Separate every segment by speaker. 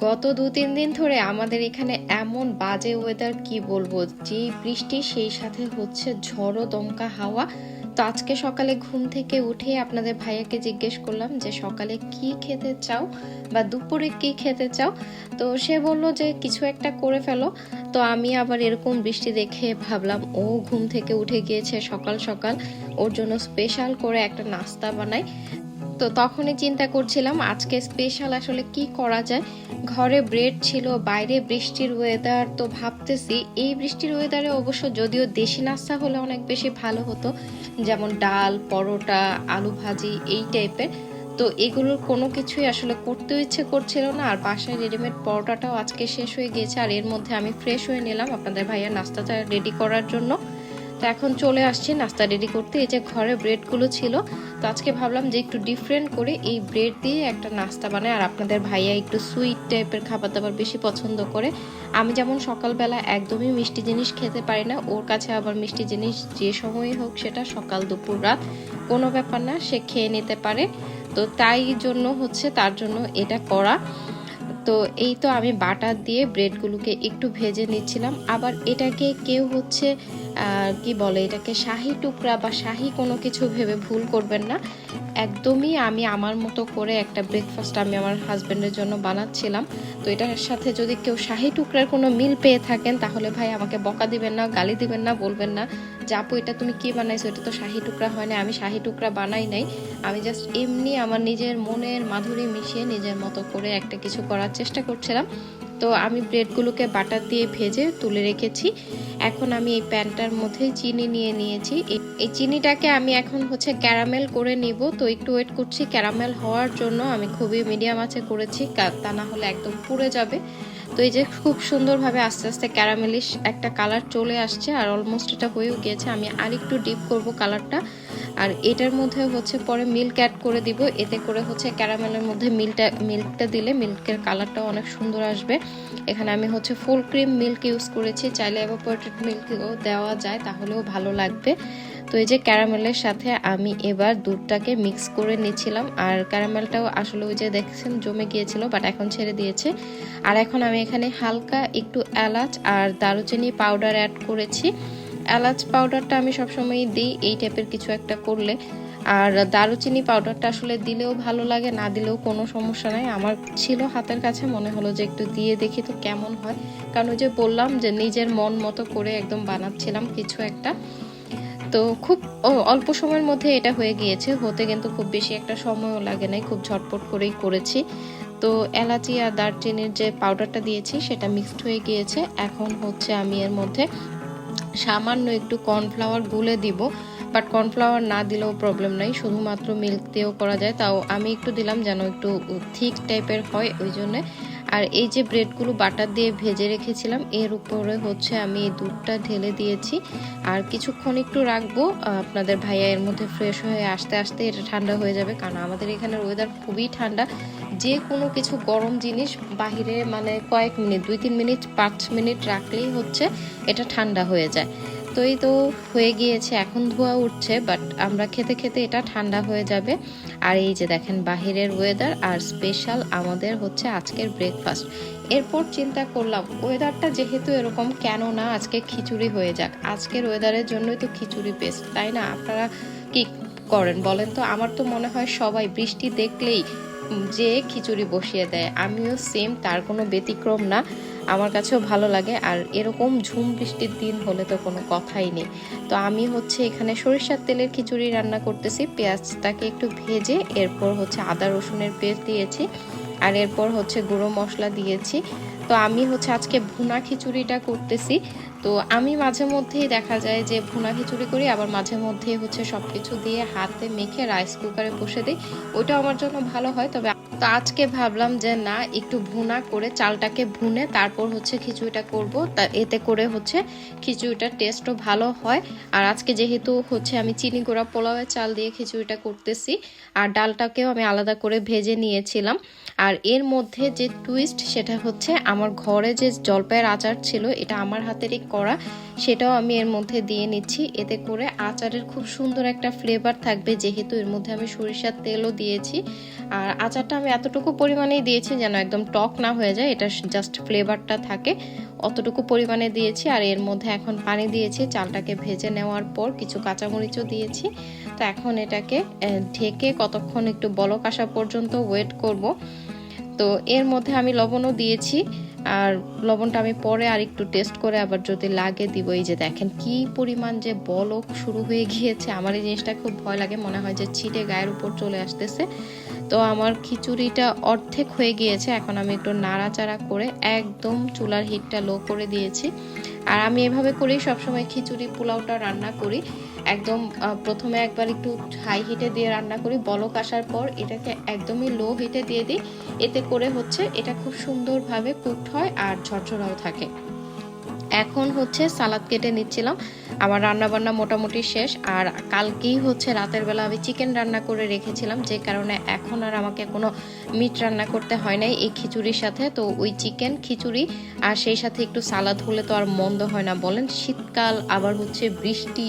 Speaker 1: গত দু তিন দিন ধরে আমাদের এখানে এমন বাজে ওয়েদার কি বলব? যে বৃষ্টি, সেই সাথে হচ্ছে ঝড়ো দমকা হাওয়া। তো আজকে সকালে ঘুম থেকে উঠে আপনাদের ভাইয়াকে জিজ্ঞেস করলাম যে, সকালে কি খেতে চাও বা দুপুরে কি খেতে চাও? তো সে বলল যে, কিছু একটা করে ফেলো। তো আমি আবার এরকম বৃষ্টি দেখে ভাবলাম, ও ঘুম থেকে উঠে গিয়েছে সকাল সকাল। ওর জন্য স্পেশাল করে একটা নাস্তা বানাই। তো তখনই চিন্তা করছিলাম, আজকে স্পেশাল আসলে কি করা যায়? ঘরে ব্রেড ছিল, বাইরে বৃষ্টির ওয়েদার তো ভাবতেছি। এই বৃষ্টির ওয়েদারে অবশ্য যদিও দেশি নাস্তা হলে অনেক বেশি ভালো হতো, যেমন ডাল, পরোটা, আলু ভাজি, এই টাইপের তো এগুলোর কোনো কিছুই আসলে করতেও ইচ্ছে করছিল না, আর বাসায় রেডিমেড পরোটাটাও আজকে শেষ হয়ে গিয়েছে, আর এর মধ্যে আমি ফ্রেশ হয়ে নিলাম আপনাদের ভাইয়া নাস্তাটা রেডি করার জন্য। তো এখন চলে আসছি নাস্তা রেডি করতে। এই যে ঘরে ব্রেডগুলো ছিল, তো আজকে ভাবলাম যে একটু ডিফারেন্ট করে এই ব্রেড দিয়ে একটা নাস্তা বানাই। আর আপনাদের ভাইয়া একটু সুইট টাইপের খাবার দাবার বেশি পছন্দ করে। আমি যেমন সকালবেলা একদমই মিষ্টি জিনিস খেতে পারি না, ওর কাছে আবার মিষ্টি জিনিস যে সময়ই হোক সেটা সকাল, দুপুর, রাত, কোনো ব্যাপার না, সে খেয়ে নিতে পারে। তো তাই জন্য হচ্ছে তার জন্য এটা করা। তো এই তো আমি বাটার দিয়ে ব্রেডগুলোকে একটু ভেজে নিচ্ছিলাম। আবার এটাকে কেউ হচ্ছে কি বলে এটাকে, শাহি টুকরা বা শাহি কোনো কিছু ভেবে ভুল করবেন না। একদমই আমি আমার মতো করে একটা ব্রেকফাস্ট আমি আমার হাজব্যান্ডের জন্য বানাচ্ছিলাম। তো এটার সাথে যদি কেউ শাহি টুকরার কোনো মিল পেয়ে থাকেন, তাহলে ভাই আমাকে বকা দিবেন না, গালি দিবেন না, বলবেন না। যে আপু, এটা তুমি কি বানাইছো? এটা তো শাহি টুকরা হয় না আমি শাহি টুকরা বানাই নাই। আমি জাস্ট এমনি আমার নিজের মনের মাধুরী মিশিয়ে নিজের মতো করে একটা কিছু করার চেষ্টা করছিলাম। তো আমি ব্রেডগুলোকে বাটার দিয়ে ভেজে তুলে রেখেছি। এখন আমি এই প্যানটার মধ্যে চিনি নিয়ে নিয়েছি। এই চিনিটাকে আমি এখন হচ্ছে ক্যারামেল করে নিব। তো একটু ওয়েট করছি। ক্যারামেল হওয়ার জন্য আমি খুবই মিডিয়াম আছে করেছি। তা না হলে একদম পুড়ে যাবে। তো এই যে খুব সুন্দরভাবে আস্তে আস্তে ক্যারামেলিশ একটা কালার চলে আসছে আর অলমোস্ট এটা হয়েও গিয়েছে। আমি আর একটু ডিপ করব কালারটা। আর এটার মধ্যে হচ্ছে পরে মিল্ক অ্যাড করে দিব। এতে করে হচ্ছে ক্যারামেলের মধ্যে মিল্কটা মিল্কটা দিলে মিল্কের কালারটাও অনেক সুন্দর আসবে। এখানে আমি হচ্ছে ফুল ক্রিম মিল্ক ইউজ করেছি। চাইলে এভাপোরেটেড মিল্কও দেওয়া যায়, তাহলেও ভালো লাগবে। এই যে ক্যারামেলের সাথে আমি এবার দুধটাকে মিক্স করে নিচ্ছিলাম। আর ক্যারামেলটাও আসলে ওই যে দেখছেন, জমে গিয়েছিল বাট এখন ছেড়ে দিয়েছে। আর এখন আমি এখানে হালকা একটু এলাচ আর দারুচিনি পাউডার অ্যাড করেছি। এলাচ পাউডারটা আমি সবসময়ই দিই, এই টাইপের কিছু একটা করলে। আর দারুচিনি পাউডারটা আসলে দিলেও ভালো লাগে, না দিলেও কোনো সমস্যা নাই। আমার ছিল হাতের কাছে, মনে হলো যে একটু দিয়ে দেখি তো কেমন হয়। কারণ ওই যে বললাম যে নিজের মন মতো করে একদম বানাচ্ছিলাম কিছু একটা। তো খুব অল্প সময়ের মধ্যে এটা হয়ে গিয়েছে। হতে কিন্তু খুব বেশি একটা সময়ও লাগে নাই, খুব ঝটপট করেই করেছি। তো এলাচি আর দারচিনির যে পাউডারটা দিয়েছি, সেটা মিক্সড হয়ে গিয়েছে। এখন হচ্ছে আমি এর মধ্যে সামান্য একটু কর্নফ্লাওয়ার গুলে দিব। বাট কর্নফ্লাওয়ার না দিলেও প্রবলেম নাই, শুধুমাত্র মিল্ক দিয়েও করা যায়। তাও আমি একটু দিলাম যেন একটু থিক টাইপের হয়, ওই জন্যে। আর এই যে ব্রেডগুলো বাটার দিয়ে ভেজে রেখেছিলাম, এর উপরে হচ্ছে আমি এই দুধটা ঢেলে দিয়েছি। আর কিছুক্ষণ একটু রাখব, আপনাদের ভাইয়া এর মধ্যে ফ্রেশ হয়ে আসতে আসতে এটা ঠান্ডা হয়ে যাবে, কারণ আমাদের এখানের ওয়েদার খুবই ঠান্ডা। যে কোনো কিছু গরম জিনিস বাহিরে মানে কয়েক মিনিট, দুই তিন মিনিট, পাঁচ মিনিট রাখলেই হচ্ছে এটা ঠান্ডা হয়ে যায়। তো এই তো হয়ে গিয়েছে, এখন ধোয়া উঠছে বাট আমরা খেতে খেতে এটা ঠান্ডা হয়ে যাবে। আর এই যে দেখেন বাহিরের ওয়েদার আর স্পেশাল আমাদের হচ্ছে আজকের ব্রেকফাস্ট এরপর চিন্তা করলাম ওয়েদারটা যেহেতু এরকম কেন না, আজকে খিচুড়ি হয়ে যাক। আজকের ওয়েদারের জন্যই তো খিচুড়ি বেস্ট তাই না? আপনারা কি করেন বলেন তো? আমার তো মনে হয় সবাই বৃষ্টি দেখলেই যে খিচুড়ি বসিয়ে দেয়। আমিও সেম তার কোনো ব্যতিক্রম না। আমার কাছেও ভালো লাগে। আর এরকম ঝুম বৃষ্টির দিন হলে তো কোনো কথাই নেই। তো আমি হচ্ছে এখানে সরিষার তেলের খিচুড়ি রান্না করতেছি। পেঁয়াজটাকে একটু ভেজে এরপর হচ্ছে আদা রসুনের পেস্ট দিয়েছি। আর এরপর হচ্ছে গুঁড়ো মশলা দিয়েছি। তো আমি হচ্ছে আজকে ভুনা খিচুড়িটা করতেছি। তো আমি মাঝে মধ্যেই দেখা যায় যে ভুনা খিচুড়ি করি, আবার মাঝে মধ্যেই হচ্ছে সব কিছু দিয়ে হাতে মেখে রাইস কুকারে বসে দিই। ওইটা আমার জন্য ভালো হয়, তবে তো আজকে ভাবলাম যে না, একটু ভুনা করে চালটাকে ভুনে তারপর হচ্ছে খিচুড়িটা করব। তা এতে করে হচ্ছে খিচুড়িটার টেস্টও ভালো হয়। আর আজকে যেহেতু হচ্ছে আমি চিনি গোড়া পোলাওয়ের চাল দিয়ে খিচুড়িটা করতেছি, আর ডালটাকেও আমি আলাদা করে ভেজে নিয়েছিলাম। আর এর মধ্যে যে টুইস্ট সেটা হচ্ছে আমার ঘরে যে জলপাইয়ের আচার ছিল, এটা আমার হাতেরই করা, সেটাও আমি এর মধ্যে দিয়ে নিচ্ছি। এতে করে আচারের খুব সুন্দর একটা ফ্লেভার থাকবে, যেহেতু এর মধ্যে আমি সরিষার তেলও দিয়েছি। আর আচারটা আমি এতটুকু পরিমাণেই দিয়েছি যেন একদম টক না হয়ে যায়, এটা জাস্ট ফ্লেভারটা থাকে। অতটুকু পরিমাণে দিয়েছি আর এর মধ্যে এখন পানি দিয়েছি, চালটাকে ভেজে নেওয়ার পর কিছু কাঁচামরিচও দিয়েছি। তো এখন এটাকে ঢেকে কতক্ষণ একটু বলক আসা পর্যন্ত ওয়েট করব। তো এর মধ্যে আমি লবণও দিয়েছি আর লবণটা আমি পরে আর একটু টেস্ট করে আবার যদি লাগে দিব। এই যে দেখেন কি পরিমাণ যে বলক শুরু হয়ে গিয়েছে, আমার এই জিনিসটা খুব ভয় লাগে, মনে হয় যে ছিটে গায়ের উপর চলে আসতেছে। তো আমার খিচুড়িটা অর্ধেক হয়ে গিয়েছে, এখন আমি একটু নাড়াচাড়া করে একদম চুলার হিটটা লো করে দিয়েছি। আর আমি এভাবে করেই সবসময় খিচুড়ি পোলাওটা রান্না করি। একদম প্রথমে একবার একটু হাই হিটে দিয়ে রান্না করি, বলক আসার পর এটাকে একদমই লো হিটে দিয়ে দিই। এতে করে হচ্ছে এটা খুব সুন্দরভাবে কুকড হয় আর ঝরঝরাও থাকে। এখন হচ্ছে সালাদ কেটে নিচ্ছিলাম। আমার রান্না বান্না মোটামুটি শেষ, আর কালকেই হচ্ছে রাতের বেলা আমি চিকেন রান্না করে রেখেছিলাম, যে কারণে এখন আর আমাকে কোনো মিট রান্না করতে হয় নাই এই খিচুড়ির সাথে। তো ওই চিকেন, খিচুড়ি, আর সেই সাথে একটু সালাদ হলে তো আর মন্দ হয় না বলেন। শীতকাল, আবার হচ্ছে বৃষ্টি,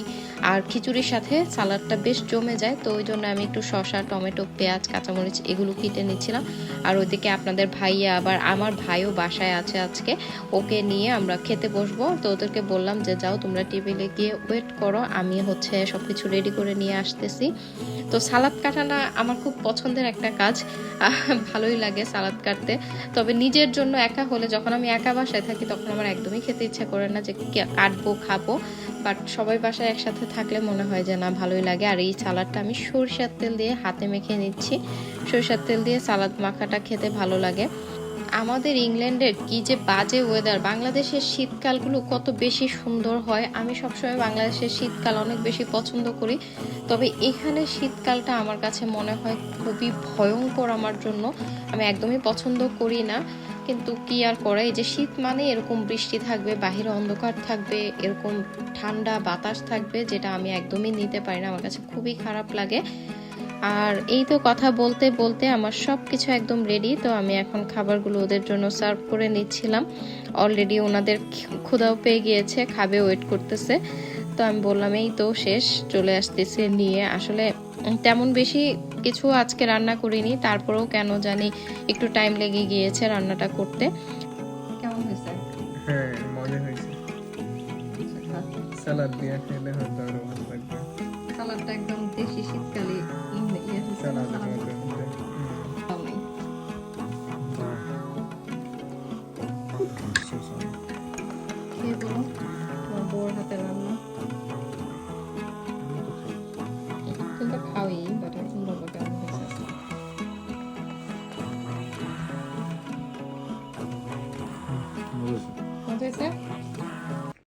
Speaker 1: আর খিচুড়ির সাথে সালাদটা বেশ জমে যায়। তো ওই জন্য আমি একটু শসা, টমেটো, পেঁয়াজ, কাঁচামরিচ এগুলো কেটে নিচ্ছিলাম। আর ওইদিকে আপনাদের ভাইয়া, আবার আমার ভাইও বাসায় আছে আজকে। ওকে নিয়ে আমরা খেতে বসবো। তো ওদেরকে বললাম যে, যাও তোমরা টেবিলে গিয়ে ওয়েট করো। আমি হচ্ছে সবকিছু রেডি করে নিয়ে আসতেছি। তো সালাদ কাটানা আমার খুব পছন্দের একটা কাজ। ভালোই লাগে সালাদ কাটতে। তবে নিজের জন্য একা হলে যখন আমি একা বাসায় থাকি, তখন আমার একদমই খেতে ইচ্ছা করে না যে কাটবো, খাব। বাট সবাই বাসায় একসাথে থাকলে মনে হয় যে, না, ভালোই লাগে। আর এই সালাদটা আমি সরিষার তেল দিয়ে হাতে মেখে নিচ্ছি। সরিষার তেল দিয়ে সালাদ মাখাটা খেতে ভালো লাগে। আমাদের ইংল্যান্ডের কি যে বাজে ওয়েদার বাংলাদেশের শীতকালগুলো কত বেশি সুন্দর হয়, আমি সবসময় বাংলাদেশের শীতকাল অনেক বেশি পছন্দ করি। তবে এখানে শীতকালটা আমার কাছে মনে হয় খুবই ভয়ঙ্কর আমার জন্য। আমি একদমই পছন্দ করি না, কিন্তু কি আর করে, এই যে শীত মানে এরকম বৃষ্টি থাকবে, বাহিরে অন্ধকার থাকবে, এরকম ঠান্ডা বাতাস থাকবে, যেটা আমি একদমই নিতে পারি না, আমার কাছে খুবই খারাপ লাগে। আর এই তো কথা বলতে বলতে আমার সব কিছু একদম রেডি তো আমি এখন খাবারগুলো ওদের জন্য সার্ভ করে নিচ্ছিলাম। অলরেডি ওনাদের ক্ষুধাও পেয়ে গিয়েছে খাবে ওয়েট করতেছে। তো আমি বললাম এই তো শেষ চলে আসতেছে নিয়ে। আসলে তেমন বেশি কিছু আজকে রান্না করিনি তারপরেও কেন জানি একটু টাইম লেগে গিয়েছে রান্নাটা করতে।
Speaker 2: কেমন হয়েছে?
Speaker 3: হ্যাঁ মজা হয়েছে। সালাদ দিয়ে খেলে হয়তো আরও ভালো লাগবে
Speaker 2: সালাদটা একদম দেশি শীতকালে ইয়ে- ইয়ে হয়েছে না,
Speaker 3: সালাদ
Speaker 2: সালাদ
Speaker 3: মতো হুম।
Speaker 2: ভালো নেই। খেয়ে বলো তোমার বউর হাতে রান্না